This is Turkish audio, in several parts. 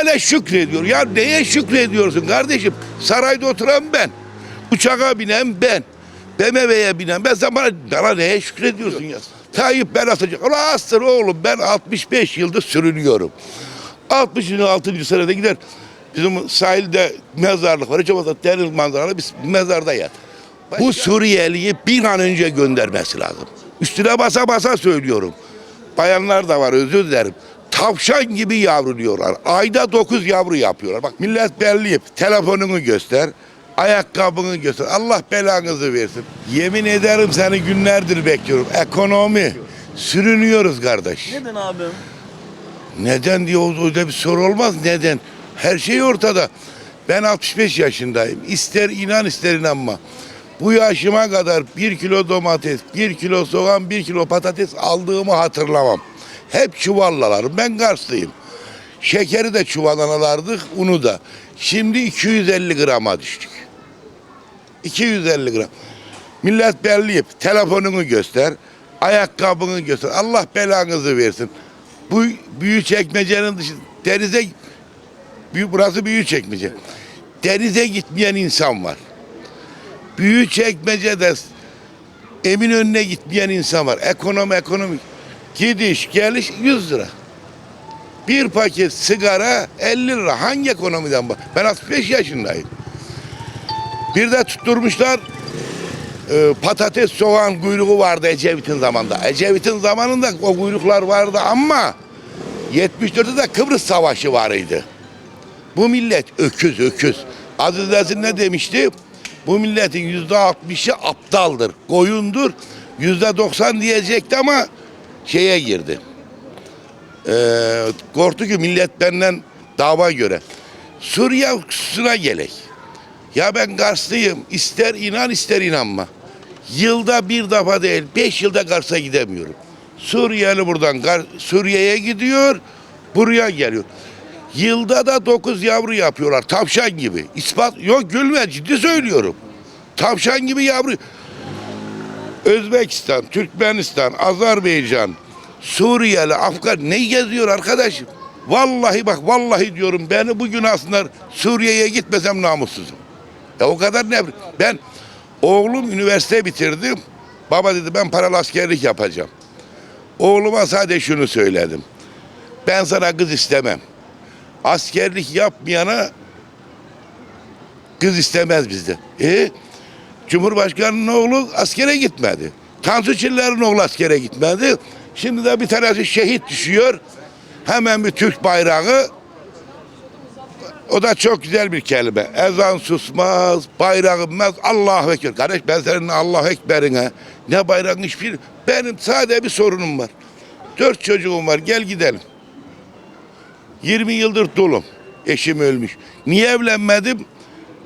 Hele şükrediyor. Ya neye şükrediyorsun kardeşim? Sarayda oturan ben. Uçağa binen ben. BMW'ye binen ben. Sen bana, neye şükrediyorsun ya? Tayyip ben atacak. Astır oğlum ben 65 yıldır sürünüyorum. 66. senede gider. Bizim sahilde mezarlık var. Hiç olmazsa deniz manzaralı biz mezarda yat. Bu Suriyeliyi bir an önce göndermesi lazım. Üstüne basa basa söylüyorum. Bayanlar da var özür dilerim. Tavşan gibi yavruluyorlar. Ayda 9 yavru yapıyorlar. Bak millet belli. Telefonunu göster. Ayakkabını göster. Allah belanızı versin. Yemin ederim seni günlerdir bekliyorum. Ekonomi. Sürünüyoruz kardeş. Neden abim? Neden diye o- öyle bir soru olmaz. Neden? Her şey ortada. Ben 65 yaşındayım. İster inan ister inanma. Bu yaşıma kadar bir kilo domates, bir kilo soğan, bir kilo patates aldığımı hatırlamam. Hep çuvallalarım. Ben Karslıyım. Şekeri de çuvaldan alardık, unu da. Şimdi 250 grama düştük. 250 gram. Millet belli. Telefonunu göster. Ayakkabını göster. Allah belanızı versin. Bu büyük çekmecenin dışı denize burası büyük çekmece. Denize gitmeyen insan var. Büyük çekmecede emin önüne gitmeyen insan var. Ekonomi ekonomi. Gidiş geliş 100 lira. Bir paket sigara 50 lira. Hangi ekonomiden bak? Ben 65 yaşındayım. Bir de tutturmuşlar e, patates soğan kuyruğu vardı Ecevit'in zamanında. Ecevit'in zamanında o kuyruklar vardı ama 74'te de Kıbrıs Savaşı varıydı. Bu millet öküz öküz. Aziz Nesin ne demişti? Bu milletin yüzde altmışı aptaldır, koyundur. Yüzde doksan diyecekti ama şeye girdi. Ee, korktu ki millet benden dava göre. Suriye hususuna gelek. Ya ben Karslıyım. İster inan ister inanma. Yılda bir defa değil, beş yılda Kars'a gidemiyorum. Suriyeli buradan Suriye'ye gidiyor, buraya geliyor. Yılda da dokuz yavru yapıyorlar, tavşan gibi. İspat, yok gülme ciddi söylüyorum. Tavşan gibi yavru. Özbekistan, Türkmenistan, Azerbaycan, Suriyeli, Afgan ne geziyor arkadaşım? Vallahi bak vallahi diyorum beni bugün aslında Suriye'ye gitmesem namussuzum. Ya o kadar ne? Ben oğlum üniversite bitirdim. Baba dedi ben paralı askerlik yapacağım. Oğluma sadece şunu söyledim. Ben sana kız istemem. Askerlik yapmayana kız istemez bizde. E Cumhurbaşkanının oğlu askere gitmedi. Tansu Çiller'in oğlu askere gitmedi. Şimdi de bir tanesi şehit düşüyor. Hemen bir Türk bayrağı o da çok güzel bir kelime. Ezan susmaz, bayrağı inmez, Allahu Ekber. Kardeş ben senin Allahu Ekber'ine ne bayrağın hiçbir... Benim sadece bir sorunum var. Dört çocuğum var, gel gidelim. 20 yıldır dolum. Eşim ölmüş. Niye evlenmedim?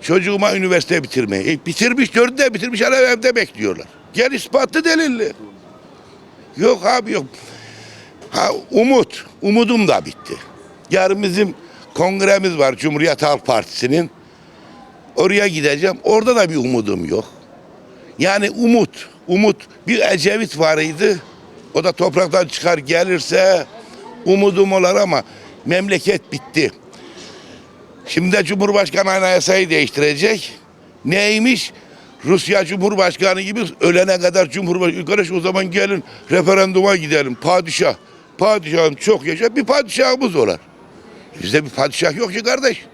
Çocuğuma üniversite bitirmeyi. E, bitirmiş, dördü de bitirmiş, hala evde bekliyorlar. Gel ispatlı delilli. Yok abi yok. Ha, umut, umudum da bitti. Yarın bizim kongremiz var Cumhuriyet Halk Partisi'nin. Oraya gideceğim. Orada da bir umudum yok. Yani umut, umut. Bir Ecevit varıydı. O da topraktan çıkar gelirse umudum olar ama memleket bitti. Şimdi de Cumhurbaşkanı anayasayı değiştirecek. Neymiş? Rusya Cumhurbaşkanı gibi ölene kadar Cumhurbaşkanı. Kardeş o zaman gelin referanduma gidelim. Padişah. Padişahım çok yaşa. Bir padişahımız olar. Bizde bir padişah yok ki kardeş.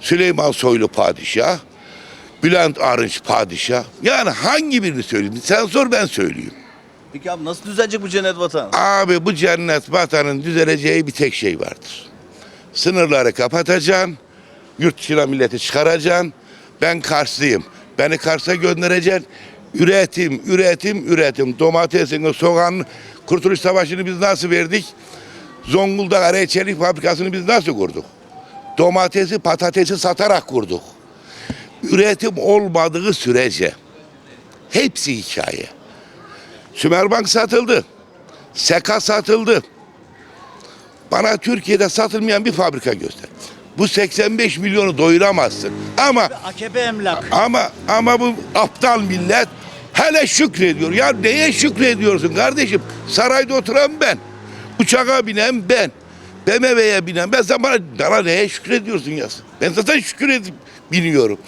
Süleyman Soylu padişah. Bülent Arınç padişah. Yani hangi birini söyleyeyim? Sen sor ben söyleyeyim. Peki abi nasıl düzelecek bu cennet vatan? Abi bu cennet vatanın düzeleceği bir tek şey vardır. Sınırları kapatacaksın. Yurt dışına milleti çıkaracaksın. Ben Karslıyım. Beni Kars'a göndereceksin. Üretim, üretim, üretim. Domatesini, soğanını, Kurtuluş Savaşı'nı biz nasıl verdik? Zonguldak Araya Çelik Fabrikası'nı biz nasıl kurduk? Domatesi, patatesi satarak kurduk. Üretim olmadığı sürece hepsi hikaye. Sümerbank satıldı. Seka satıldı. Bana Türkiye'de satılmayan bir fabrika göster. Bu 85 milyonu doyuramazsın. Ama AKP emlak. ama ama bu aptal millet hele şükrediyor. Ya neye şükrediyorsun kardeşim? Sarayda oturan ben. Uçağa binen ben. BMW'ye binen ben sen bana, bana neye şükrediyorsun ya? Ben zaten şükür edip biniyorum.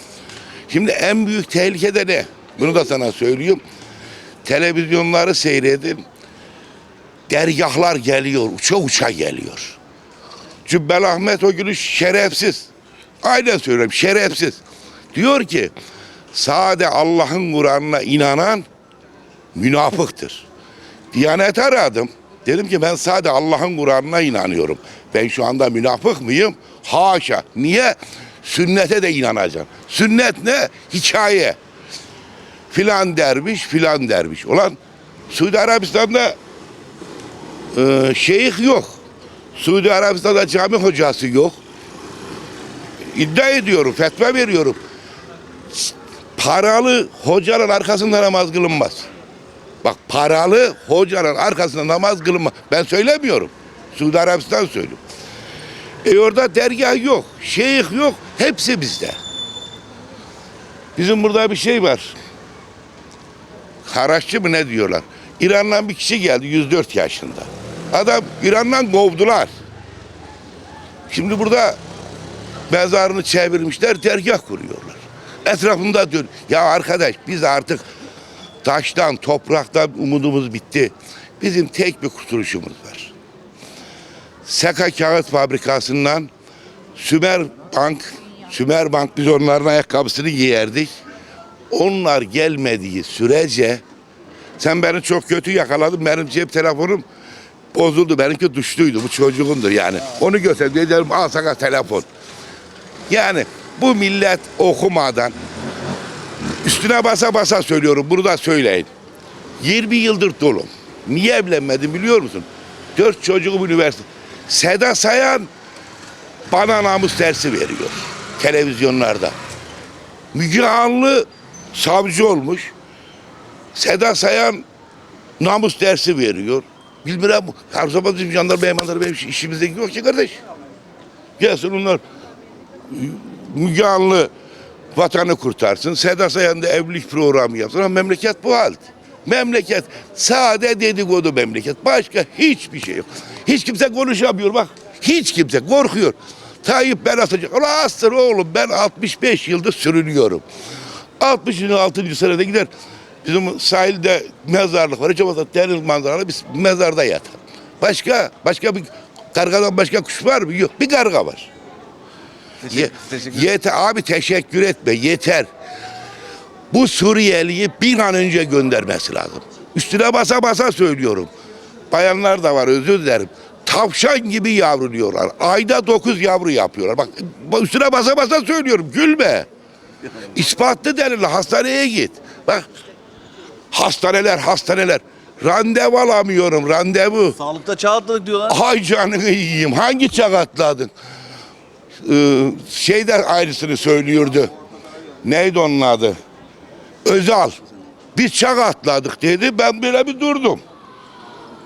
Şimdi en büyük tehlike de ne? Bunu da sana söyleyeyim. Televizyonları seyredin. Dergahlar geliyor, uça uça geliyor. Cübbel Ahmet o günü şerefsiz. Aynen söylüyorum, şerefsiz. Diyor ki, sade Allah'ın Kur'an'ına inanan münafıktır. Diyanet aradım. Dedim ki ben sadece Allah'ın Kur'an'ına inanıyorum. Ben şu anda münafık mıyım? Haşa. Niye? Sünnete de inanacağım. Sünnet ne? Hikaye. Filan derviş, filan derviş. Ulan Suudi Arabistan'da e, şeyh yok. Suudi Arabistan'da cami hocası yok. İddia ediyorum, fetva veriyorum. Paralı hocanın arkasında namaz kılınmaz. Bak paralı hocanın arkasında namaz kılınma. Ben söylemiyorum. Suudi Arabistan söylüyor. E orada dergah yok, şeyh yok. Hepsi bizde. Bizim burada bir şey var. Haraççı mı ne diyorlar? İran'dan bir kişi geldi 104 yaşında. Adam İran'dan kovdular. Şimdi burada mezarını çevirmişler, dergah kuruyorlar. Etrafında dön. Ya arkadaş biz artık taştan, topraktan umudumuz bitti. Bizim tek bir kurtuluşumuz var. Seka Kağıt Fabrikası'ndan Sümer Bank, Sümer Bank biz onların ayakkabısını giyerdik. Onlar gelmediği sürece sen beni çok kötü yakaladın. Benim cep telefonum bozuldu. Benimki düştüydü. Bu çocuğundur yani. Onu göster. Dedim al sana telefon. Yani bu millet okumadan üstüne basa basa söylüyorum. Bunu da söyleyin. 20 yıldır dolum. Niye evlenmedim biliyor musun? Dört çocuğum üniversite. Seda Sayan bana namus dersi veriyor. Televizyonlarda. Müge Anlı savcı olmuş. Seda Sayan namus dersi veriyor. Bilmiyorum. Her zaman bizim jandarma emanları benim işimizde yok ki kardeş. Gelsin onlar Müge vatanı kurtarsın. Seda Sayan da evlilik programı yapsın. Ama memleket bu halde. Memleket sade dedikodu memleket. Başka hiçbir şey yok. Hiç kimse konuşamıyor bak. Hiç kimse korkuyor. Tayyip ben atacak. Ulan astır oğlum ben 65 yıldır sürünüyorum. 66. senede gider. Bizim sahilde mezarlık var. Ecevat'ta deniz manzaralı biz mezarda yatar. Başka başka bir kargadan başka kuş var mı? Yok. Bir karga var. Ye- yeter abi teşekkür etme yeter. Bu Suriyeliyi bir an önce göndermesi lazım. Üstüne basa basa söylüyorum. Bayanlar da var özür dilerim. Tavşan gibi yavruluyorlar. Ayda dokuz yavru yapıyorlar. Bak üstüne basa basa söylüyorum. Gülme. İspatlı delil hastaneye git. Bak hastaneler hastaneler. Randevu alamıyorum randevu. Sağlıkta çağ atladık diyorlar. Hay canını yiyeyim. Hangi çak atladın? Ee, şey de ayrısını söylüyordu. Neydi onun adı? Özal. Biz çak atladık dedi. Ben böyle bir durdum.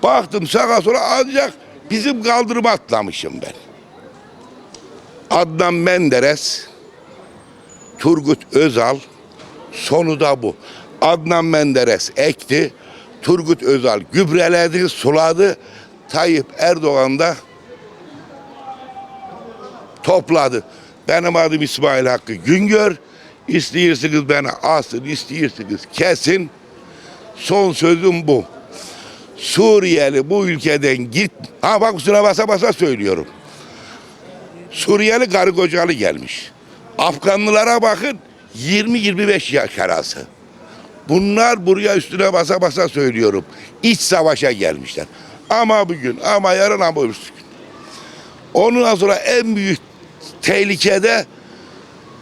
Baktım sağa sola ancak bizim kaldırıma atlamışım ben. Adnan Menderes, Turgut Özal, sonu da bu. Adnan Menderes ekti, Turgut Özal gübreledi, suladı. Tayyip Erdoğan da topladı. Benim adım İsmail Hakkı Güngör. İsteyirsiniz beni asın, isteyirsiniz kesin. Son sözüm bu. Suriyeli bu ülkeden git. Ha bak kusura basa basa söylüyorum. Suriyeli karı kocalı gelmiş. Afganlılara bakın 20-25 yaş arası. Bunlar buraya üstüne basa basa söylüyorum. İç savaşa gelmişler. Ama bugün ama yarın ama öbür gün. Ondan sonra en büyük tehlikede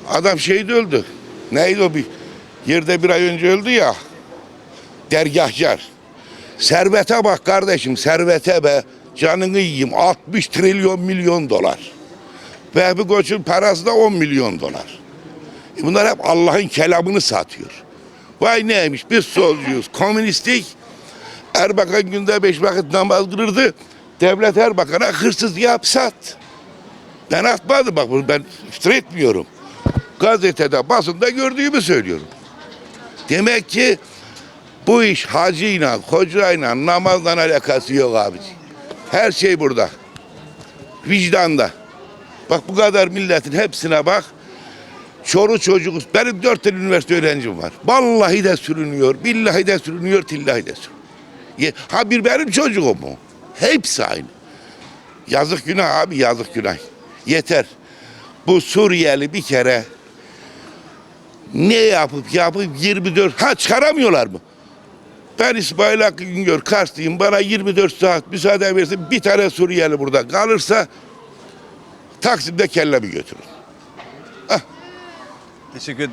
adam şeyde öldü. Neydi o bir yerde bir ay önce öldü ya. Dergahcar. Servete bak kardeşim servete be. Canını yiyeyim 60 trilyon milyon dolar. Vehbi Koç'un parası da 10 milyon dolar. E bunlar hep Allah'ın kelamını satıyor. Vay neymiş biz solcuyuz, komünistik. Erbakan günde beş vakit namaz kılırdı. Devlet Erbakan'a hırsız hapse attı. Ben atmadım bak bunu ben iftira etmiyorum. Gazetede, basında gördüğümü söylüyorum. Demek ki bu iş hacıyla, hocayla, namazla alakası yok abici. Her şey burada. vicdanda. Bak bu kadar milletin hepsine bak. Çoru çocuk. Benim dört tane üniversite öğrencim var. Vallahi de sürünüyor. Billahi de sürünüyor. Tillahi de sürünüyor. Ha bir benim çocuğum mu? Hepsi aynı. Yazık günah abi yazık günah. Yeter. Bu Suriyeli bir kere ne yapıp yapıp 24 ha çıkaramıyorlar mı? Ben İsmail Hakkı Güngör Karslıyım. Bana 24 saat müsaade versin. Bir tane Suriyeli burada kalırsa Taksim'de kellemi götürün. Teşekkür ederim.